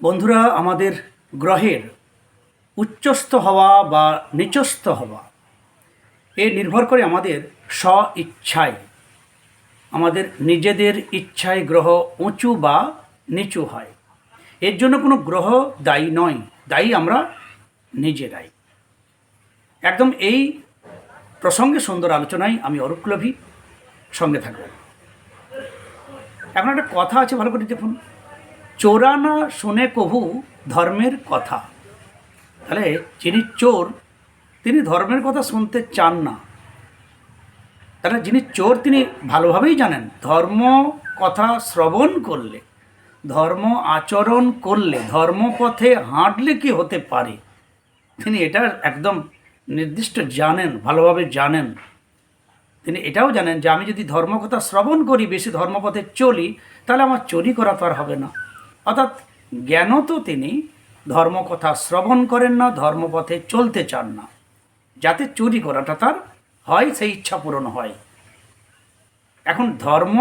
বন্ধুরা, আমাদের গ্রহের উচ্চস্থ হওয়া বা নিচস্থ হওয়া, এ নির্ভর করে আমাদের স্ব ইচ্ছায় আমাদের নিজেদের ইচ্ছায় গ্রহ উঁচু বা নিচু হয়। এর জন্য কোনো গ্রহ দায়ী নয়, দায়ী আমরা নিজেরাই। একদম এই প্রসঙ্গে সুন্দর আলোচনায় আমি অরূপলভী সঙ্গে থাকবেন। এখন একটা কথা আছে, ভালো করে দেখুন। চোরা না শোনে কভু ধর্মের কথা। তাহলে যিনি চোর, তিনি ধর্মের কথা শুনতে চান না। তাহলে যিনি চোর, তিনি ভালোভাবেই জানেন, ধর্ম কথা শ্রবণ করলে, ধর্ম আচরণ করলে, ধর্মপথে হাঁটলে কি হতে পারে? তিনি এটা একদম নির্দিষ্ট জানেন, ভালোভাবে জানেন। তিনি এটাও জানেন যে আমি যদি ধর্মকথা শ্রবণ করি, বেশি ধর্মপথে চলি, তাহলে আমার চুরি করা তো আর হবে না। অর্থাৎ জ্ঞান তো তিনি, ধর্মকথা শ্রবণ করেন না, ধর্মপথে চলতে চান না। যাতে চুরি করাটা তার হয়, সেই ইচ্ছা পূরণ হয়। এখন ধর্ম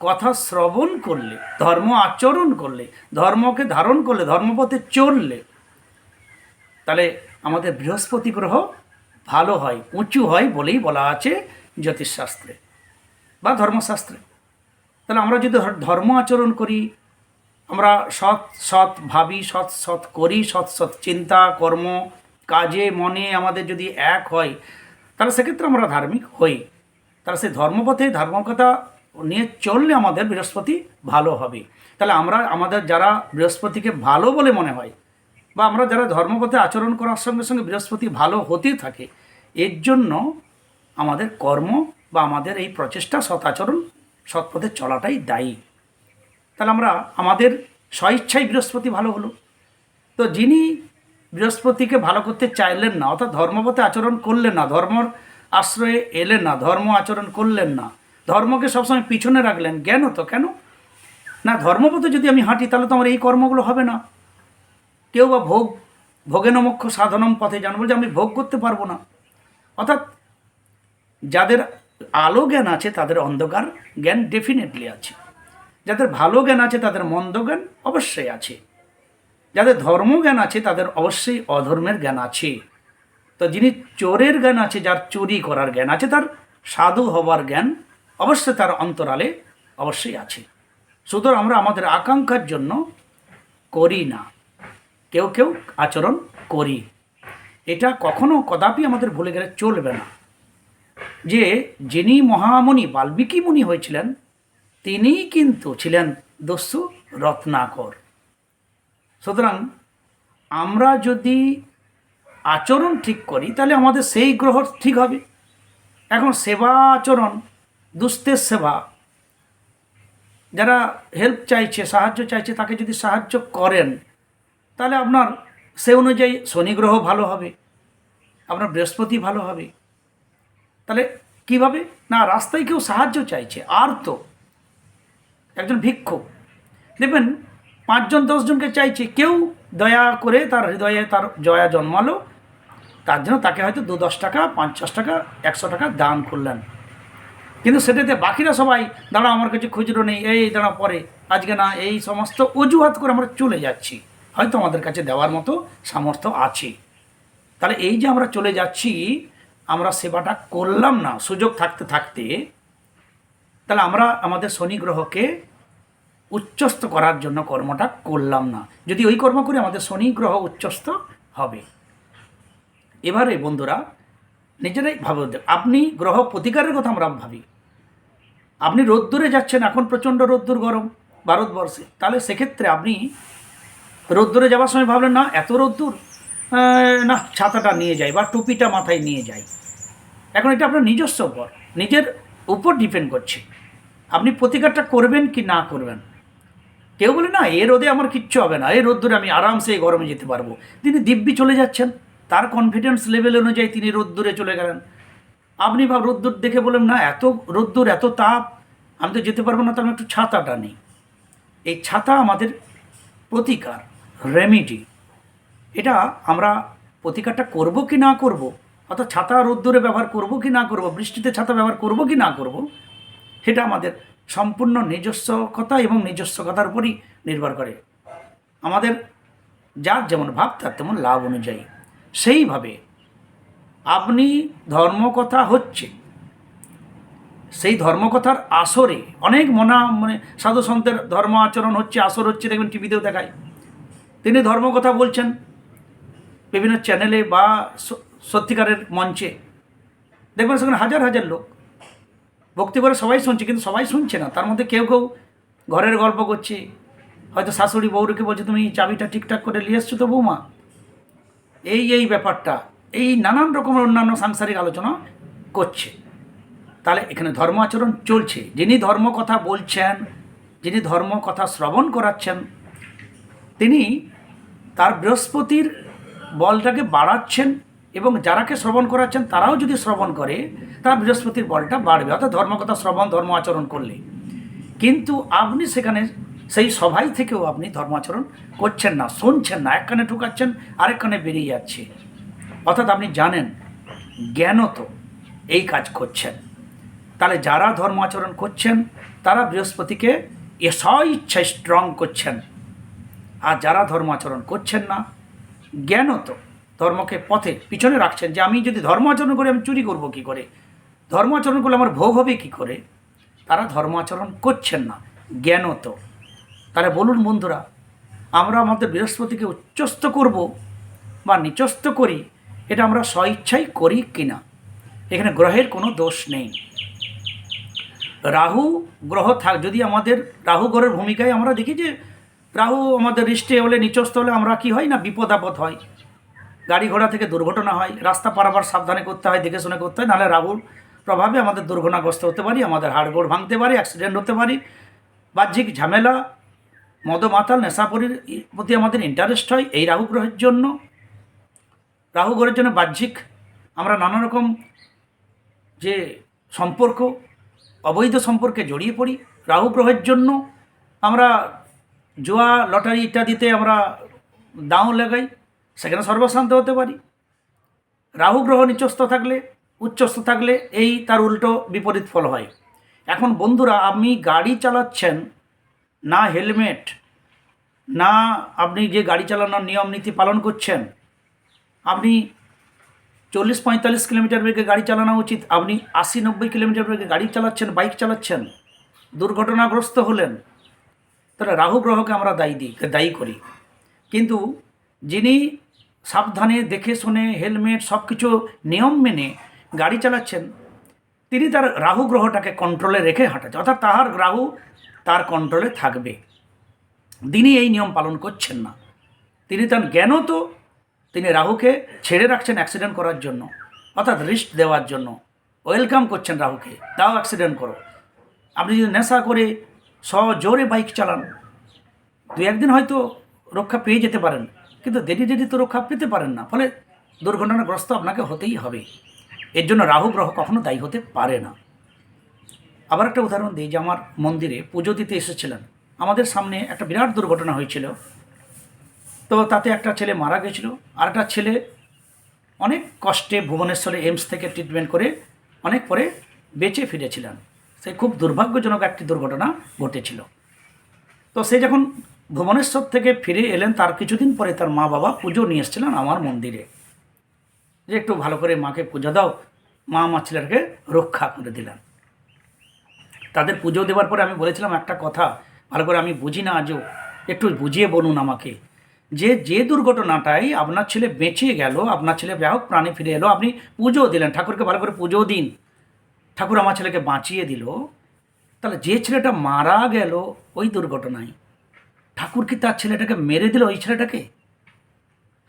কথা শ্রবণ করলে, ধর্ম আচরণ করলে, ধর্মকে ধারণ করলে, ধর্মপথে চললে, তাহলে আমাদের বৃহস্পতি গ্রহ ভালো হয়, উঁচু হয় বলেই বলা আছে জ্যোতিষশাস্ত্রে বা ধর্মশাস্ত্রে। তাহলে আমরা যদি ধর্ম আচরণ করি আমরা সৎ সৎ ভাবি, সৎ সৎ করি, সৎ সৎ চিন্তা, কর্ম, কাজে, মনে আমাদের যদি এক হয়, তাহলে সেক্ষেত্রে আমরা ধার্মিক হই। তাহলে সেই ধর্মপথে ধর্মকথা নিয়ে চললে আমাদের বৃহস্পতি ভালো হবে। তাহলে আমরা আমাদের যারা বৃহস্পতিকে ভালো বলে মনে হয়, বা আমরা যারা ধর্মপথে আচরণ করার সঙ্গে সঙ্গে বৃহস্পতি ভালো হতেই থাকে, এর জন্য আমাদের কর্ম বা আমাদের এই প্রচেষ্টা, সৎ আচরণ সৎপথে চলাটাই দায়ী। তাহলে আমরা আমাদের স্বইচ্ছায় বৃহস্পতি ভালো হলো। তো যিনি বৃহস্পতিকে ভালো করতে চাইলেন না, অর্থাৎ ধর্মপথে আচরণ করলেন না, ধর্মর আশ্রয়ে এলেন না, ধর্ম আচরণ করলেন না, ধর্মকে সবসময় পিছনে রাখলেন জ্ঞান তো, কেন? না, ধর্মপথে যদি আমি হাঁটি, তাহলে তো আমার এই কর্মগুলো হবে না। কেউ বা ভোগ ভোগেনমক্ষ সাধনম পথে যান বলছে আমি ভোগ করতে পারব না। অর্থাৎ যাদের আলো জ্ঞান আছে, তাদের অন্ধকার জ্ঞান ডেফিনেটলি আছে। যাদের ভালো জ্ঞান আছে, তাদের মন্দ জ্ঞান অবশ্যই আছে। যাদের ধর্মজ্ঞান আছে, তাদের অবশ্যই অধর্মের জ্ঞান আছে। তো যিনি চোরের জ্ঞান আছে, যার চুরি করার জ্ঞান আছে, তার সাধু হবার জ্ঞান অবশ্যই তার অন্তরালে অবশ্যই আছে। সুতরাং আমরা আমাদের আকাঙ্ক্ষার জন্য করি না। কেউ কেউ আচরণ করি। এটা কখনো কদাপি আমাদের ভুলে গেলে চলবে না। যে যিনি মহামণি, বাল্মীকি মুনি হয়েছিলেন তিনিই কিন্তু ছিলেন দস্যু রত্নাকর। সুতরাং আমরা যদি আচরণ ঠিক করি, তাহলে আমাদের সেই গ্রহ ঠিক হবে। এখন সেবা আচরণ, দুস্থের সেবা, যারা হেল্প চাইছে, সাহায্য চাইছে, তাকে যদি সাহায্য করেন, তাহলে আপনার সে অনুযায়ী শনি গ্রহ ভালো হবে, আপনার বৃহস্পতি ভালো হবে। তাহলে কীভাবে? না, রাস্তায় কেউ সাহায্য চাইছে, আর তো একজন ভিক্ষুক দেখবেন পাঁচজন, দশজনকে চাইছে, কেউ দয়া করে তার হৃদয়ে তার জয়া জন্মালো, তার জন্য তাকে হয়তো দু দশ টাকা পঞ্চাশ টাকা, একশো টাকা দান করলেন। কিন্তু সেটাতে বাকিরা সবাই, দাঁড়া, আমার কাছে খুচরো নেই, এই দাঁড়া পরে। আজকে না, এই সমস্ত অজুহাত করে আমরা চলে যাচ্ছি। হয়তো আমাদের কাছে দেওয়ার মতো সামর্থ্য আছে। তাহলে এই যে আমরা চলে যাচ্ছি, আমরা সেবাটা করলাম না। সুযোগ থাকতে থাকতে তাহলে আমরা আমাদের শনি গ্রহকে উচ্চস্থ করার জন্য কর্মটা করলাম না। যদি ওই কর্ম করি আমাদের শনি গ্রহ উচ্চস্থ হবে। এবারে বন্ধুরা, নিজেরাই ভাবতে আপনি গ্রহ প্রতিকারের কথা আমরা ভাবি। আপনি রোদ্দুরে যাচ্ছেন, এখন প্রচণ্ড রোদ্দুর গরম ভারতবর্ষে। তাহলে সেক্ষেত্রে আপনি রোদ্দুরে যাওয়ার সময় ভাবলেন, না, এত রোদ্দুর না, ছাতাটা নিয়ে যাই বা টুপিটা মাথায় নিয়ে যাই। এখন এটা আপনার নিজস্ব উপর, নিজের উপর ডিপেন্ড করছে। আপনি প্রতিকারটা করবেন কি না করবেন? কেউ বলে, না, এ রোদে আমার কিচ্ছু হবে না। এই রোদ্দুরে আমি আরামসে গরমে যেতে পারব। তিনি দিব্যি চলে যাচ্ছেন। তার কনফিডেন্স লেভেল অনুযায়ী তিনি রোদ্দুরে চলে গেলেন। আপনি ভাব রোদ্দুর দেখে বললেন, না, এত রোদ্দুর এত তাপ, আমি তো যেতে পারব না, তার একটু ছাতাটা নেই। এই ছাতা আমাদের প্রতিকার রেমিডি এটা আমরা প্রতিকারটা করব কি না করব, অর্থাৎ ছাতা রোদ্দুরে ব্যবহার করব কি না করব, বৃষ্টিতে ছাতা ব্যবহার করব কি না করব সেটা আমাদের সম্পূর্ণ নিজস্বতা এবং নিজস্বতার উপরই নির্ভর করে। আমাদের যার যেমন ভাব, তার তেমন লাভ অনুযায়ী। সেইভাবে আপনি ধর্মকথা হচ্ছে, সেই ধর্মকথার আসরে অনেক মনা মানে সাধু সন্তের ধর্ম আচরণ হচ্ছে, আসর হচ্ছে, দেখবেন টিভিতেও দেখায়। তিনি ধর্মকথা বলছেন বিভিন্ন চ্যানেলে বা সত্যিকারের মঞ্চে। দেখবেন সেখানে হাজার হাজার লোক। ভক্তি করে সবাই শুনছে, কিন্তু সবাই শুনছে না। তার মধ্যে কেউ কেউ ঘরের গল্প করছে। হয়তো শাশুড়ি বউরকে বলছে, তুমি চাবিটা ঠিকঠাক করে নিয়ে এসছো তো বৌমা? এই এই ব্যাপারটা, এই নানান রকমের অন্যান্য সাংসারিক আলোচনা করছে। তাহলে এখানে ধর্ম আচরণ চলছে। যিনি ধর্ম কথা বলছেন, যিনি ধর্ম কথা শ্রবণ করাচ্ছেন, তিনি তার বৃহস্পতির বলটাকে বাড়াচ্ছেন এবং যারাকে শ্রবণ করাচ্ছেন তারাও যদি শ্রবণ করে, তার বৃহস্পতির বলটা বাড়বে। অর্থাৎ ধর্মকথা, শ্রবণ, ধর্ম আচরণ করলে। কিন্তু আপনি সেখানে, সেই সভাই থেকেও আপনি ধর্মাচরণ করছেন না, শুনছেন না। এক কানে ঢুকাচ্ছেন আরেক কানে বেরিয়ে যাচ্ছে। অর্থাৎ আপনি জানেন জ্ঞানত এই কাজ করছেন। তাহলে যারা ধর্ম আচরণ করছেন, তারা বৃহস্পতিকে এ ইচ্ছায় স্ট্রং করছেন। আর যারা ধর্ম আচরণ করছেন না জ্ঞানত ধর্মকে পথে পিছনে রাখছেন যে আমি যদি ধর্ম আচরণ করে, আমি চুরি করব কি করে? ধর্ম আচরণ করলে আমার ভোগ হবে কি করে? তারা ধর্ম আচরণ করছেন না, জ্ঞানত। তাহলে বলুন বন্ধুরা, আমরা আমাদের বৃহস্পতিকে উচ্চস্ত করব বা নিচস্ত করি, এটা আমরা স্বইচ্ছাই করি কিনা এখানে গ্রহের কোনো দোষ নেই। রাহু গ্রহ থাক, যদি আমাদের রাহু গ্রহের ভূমিকায় আমরা দেখি যে রাহু আমাদের হৃষ্টে হলে, নিচস্থ হলে আমরা কি হয় না, বিপদ আপদ হয়। গাড়ি ঘোড়া থেকে দুর্ঘটনা হয়, রাস্তা পারাবার সাবধানে করতে হয়, দেখে শুনে করতে হয়, নাহলে রাহুর প্রভাবে আমাদের দুর্ঘটনাগ্রস্ত হতে পারি, আমাদের হাড়গোড় ভাঙতে পারি অ্যাক্সিডেন্ট হতে পারি, বাহ্যিক ঝামেলা মদ মদমাতাল, নেশাপরির প্রতি আমাদের ইন্টারেস্ট হয় এই রাহু গ্রহের জন্য। রাহু গ্রহের জন্য বাহ্যিক আমরা নানা রকম যে সম্পর্ক, অবৈধ সম্পর্কে জড়িয়ে পড়ি, রাহু গ্রহের জন্য আমরা জোয়া, লটারি ইত্যাদিতে আমরা দাও লাগাই। সেখানে সর্বশান্ত হতে পারি। রাহু গ্রহ নিচস্থ থাকলে, উচ্চস্থ থাকলে এই তার উল্টো বিপরীত ফল হয়। এখন বন্ধুরা, আপনি গাড়ি চালাচ্ছেন, না হেলমেট, না আপনি যে গাড়ি চালানোর নিয়ম নীতি পালন করছেন, আপনি চল্লিশ পঁয়তাল্লিশ কিলোমিটার বেগে গাড়ি চালানো উচিত, আপনি আশি নব্বই কিলোমিটার বেগে গাড়ি চালাচ্ছেন, বাইক চালাচ্ছেন, দুর্ঘটনাগ্রস্ত হলেন, তাহলে রাহু গ্রহকে আমরা দায়ী দিই, দায়ী করি। কিন্তু যিনি সাবধানে দেখে শুনে হেলমেট সব কিছু নিয়ম মেনে গাড়ি চালাচ্ছেন। তিনি তার রাহু গ্রহটাকে কন্ট্রোলে রেখে হাঁটাচ্ছেন, অর্থাৎ তাহার রাহু তার কন্ট্রোলে থাকবে। তিনি এই নিয়ম পালন করছেন না। তিনি তার জ্ঞানও তো তিনি রাহুকে ছেড়ে রাখছেন অ্যাক্সিডেন্ট করার জন্য, অর্থাৎ রিস্ক দেওয়ার জন্য। ওয়েলকাম করছেন রাহুকে, তাও অ্যাক্সিডেন্ট করো। আপনি যদি নেশা করে সজোরে বাইক চালান দু একদিন হয়তো রক্ষা পেয়ে যেতে পারেন। কিন্তু দেরি দেরি তো রক্ষা পেতে পারেন না, ফলে দুর্ঘটনাগ্রস্ত আপনাকে হতেই হবে। এর জন্য রাহু গ্রহ কখনো দায়ী হতে পারে না। আবার একটা উদাহরণ দিই যে আমার মন্দিরে পুজো দিতে এসেছিলেন। আমাদের সামনে একটা বিরাট দুর্ঘটনা হয়েছিল। তো তাতে একটা ছেলে মারা গেছিল। আর একটা ছেলে অনেক কষ্টে ভুবনেশ্বরে এইমস থেকে ট্রিটমেন্ট করে অনেক পরে বেঁচে ফিরেছিলেন। সে খুব দুর্ভাগ্যজনক একটি দুর্ঘটনা ঘটেছিল। তো সে যখন ভুবনেশ্বর থেকে ফিরে এলেন, তার কিছুদিন পরে তার মা বাবা পুজো নিয়ে এসেছিলেন আমার মন্দিরে। যে একটু ভালো করে মাকে পুজো দাও, মা আমার ছেলেকে রক্ষা করে দিলেন। তাদের পুজো দেওয়ার পরে আমি বলেছিলাম একটা কথা, ভালো করে আমি বুঝি না আজও, একটু বুঝিয়ে বলুন আমাকে। যে যে দুর্ঘটনাটাই আপনার ছেলে বেঁচে গেল, আপনার ছেলে যাই হোক প্রাণে ফিরে এলো, আপনি পুজো দিলেন, ঠাকুরকে ভালো করে পুজো দিন। ঠাকুর আমার ছেলেকে বাঁচিয়ে দিল। তাহলে যে ছেলেটা মারা গেল, ওই দুর্ঘটনায় ঠাকুর কি তার ছেলেটাকে মেরে দিল ওই ছেলেটাকে?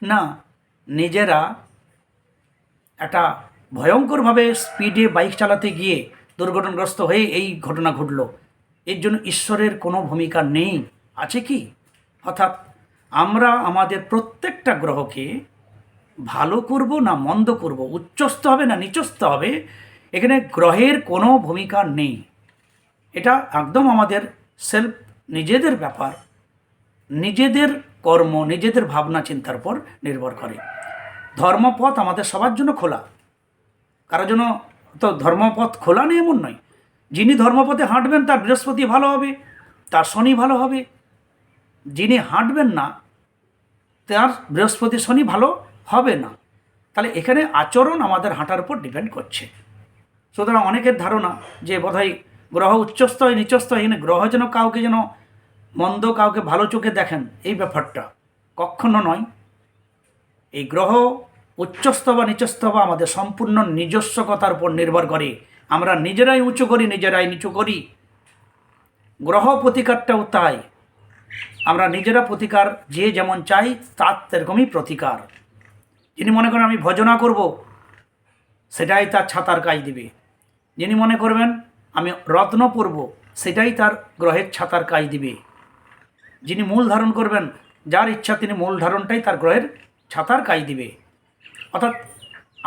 না, নিজেরা একটা ভয়ঙ্করভাবে স্পিডে বাইক চালাতে গিয়ে দুর্ঘটনাগ্রস্ত হয়ে এই ঘটনা ঘটল। এর জন্য ঈশ্বরের কোনো ভূমিকা নেই। আছে কি? অর্থাৎ আমরা আমাদের প্রত্যেকটা গ্রহকে ভালো করব না মন্দ করব, উচ্চস্থ হবে না নিচস্থ হবে, এখানে গ্রহের কোনো ভূমিকা নেই। এটা একদম আমাদের সেলফ নিজেদের ব্যাপার। নিজেদের কর্ম, নিজেদের ভাবনা, চিন্তার উপর নির্ভর করে। ধর্মপথ আমাদের সবার জন্য খোলা। কারোর জন্য তো ধর্মপথ খোলা নেই এমন নয়। যিনি ধর্মপথে হাঁটবেন, তার বৃহস্পতি ভালো হবে, তার শনি ভালো হবে। যিনি হাঁটবেন না, তার বৃহস্পতি, শনি ভালো হবে না। তাহলে এখানে আচরণ আমাদের হাঁটার উপর ডিপেন্ড করছে। সুতরাং অনেকের ধারণা যে বোধহয় গ্রহ উচ্চস্থ হয় নিচস্থ হয় গ্রহ যেন কাউকে যেন মন্দ কাউকে ভালো চোখে দেখেন, এই ব্যাপারটা কখনো নয়। এই গ্রহ উচ্চস্থ বা নিচস্থ বা আমাদের সম্পূর্ণ নিজস্বকতার উপর নির্ভর করে। আমরা নিজেরাই উঁচু করি, নিজেরাই নিচু করি। গ্রহ প্রতিকারটাও তাই। আমরা নিজেরা প্রতিকার যে যেমন চাই, তার সেরকমই প্রতিকার। যিনি মনে করেন আমি ভজনা করব, সেটাই তার ছাতার কাজ দিবে। যিনি মনে করবেন আমি রত্ন পরব, সেটাই তার গ্রহের ছাতার কাজ দিবে। যিনি মূল ধারণ করবেন, যার ইচ্ছা তিনি মূল ধারণটাই তার গ্রহের ছাতার কাজ দিবে। অর্থাৎ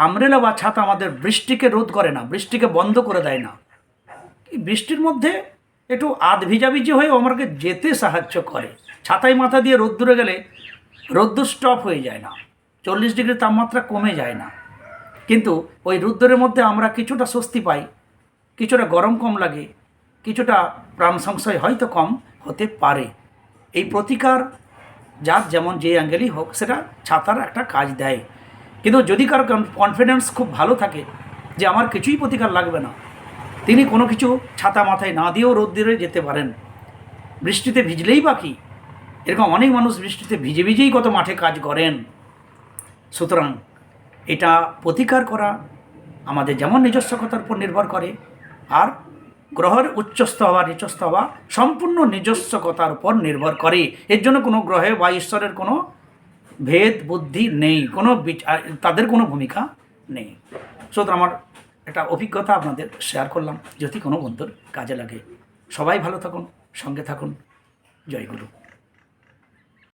আমরেলা বা ছাতা আমাদের বৃষ্টিকে রোধ করে না, বৃষ্টিকে বন্ধ করে দেয় না। বৃষ্টির মধ্যে একটু আধ ভিজাভিজি হয়ে আমাকে যেতে সাহায্য করে। ছাতায় মাথা দিয়ে রোদ্দুরে গেলে রোদ্দুর স্টপ হয়ে যায় না, চল্লিশ ডিগ্রি তাপমাত্রা কমে যায় না। কিন্তু ওই রোদ্দুরের মধ্যে আমরা কিছুটা স্বস্তি পাই, কিছুটা গরম কম লাগে, কিছুটা প্রাণ সংশয় হয়তো কম হতে পারে। এই প্রতিকার যার যেমন যে অ্যাঙ্গেলই হোক, সেটা ছাতার একটা কাজ দেয়। কিন্তু যদি কারও কনফিডেন্স খুব ভালো থাকে যে আমার কিছুই প্রতিকার লাগবে না, তিনি কোনো কিছু ছাতা মাথায় না দিয়েও রোদ্দুরে যেতে পারেন। বৃষ্টিতে ভিজলেই বাকি এরকম অনেক মানুষ বৃষ্টিতে ভিজে ভিজেই কত মাঠে কাজ করেন। সুতরাং এটা প্রতিকার করা আমাদের যেমন নিজস্বতার উপর নির্ভর করে, আর গ্রহের উচ্চস্থ হওয়া নিচস্থ হওয়া সম্পূর্ণ নিজস্বতার উপর নির্ভর করে। এর জন্য কোনো গ্রহে বা ঈশ্বরের কোনো ভেদ, বুদ্ধি নেই, কোনো তাদের কোনো ভূমিকা নেই। সুতরাং আমার একটা অভিজ্ঞতা আপনাদের শেয়ার করলাম, যদি কোনো বন্ধুর কাজে লাগে। সবাই ভালো থাকুন, সঙ্গে থাকুন। জয় গুরু।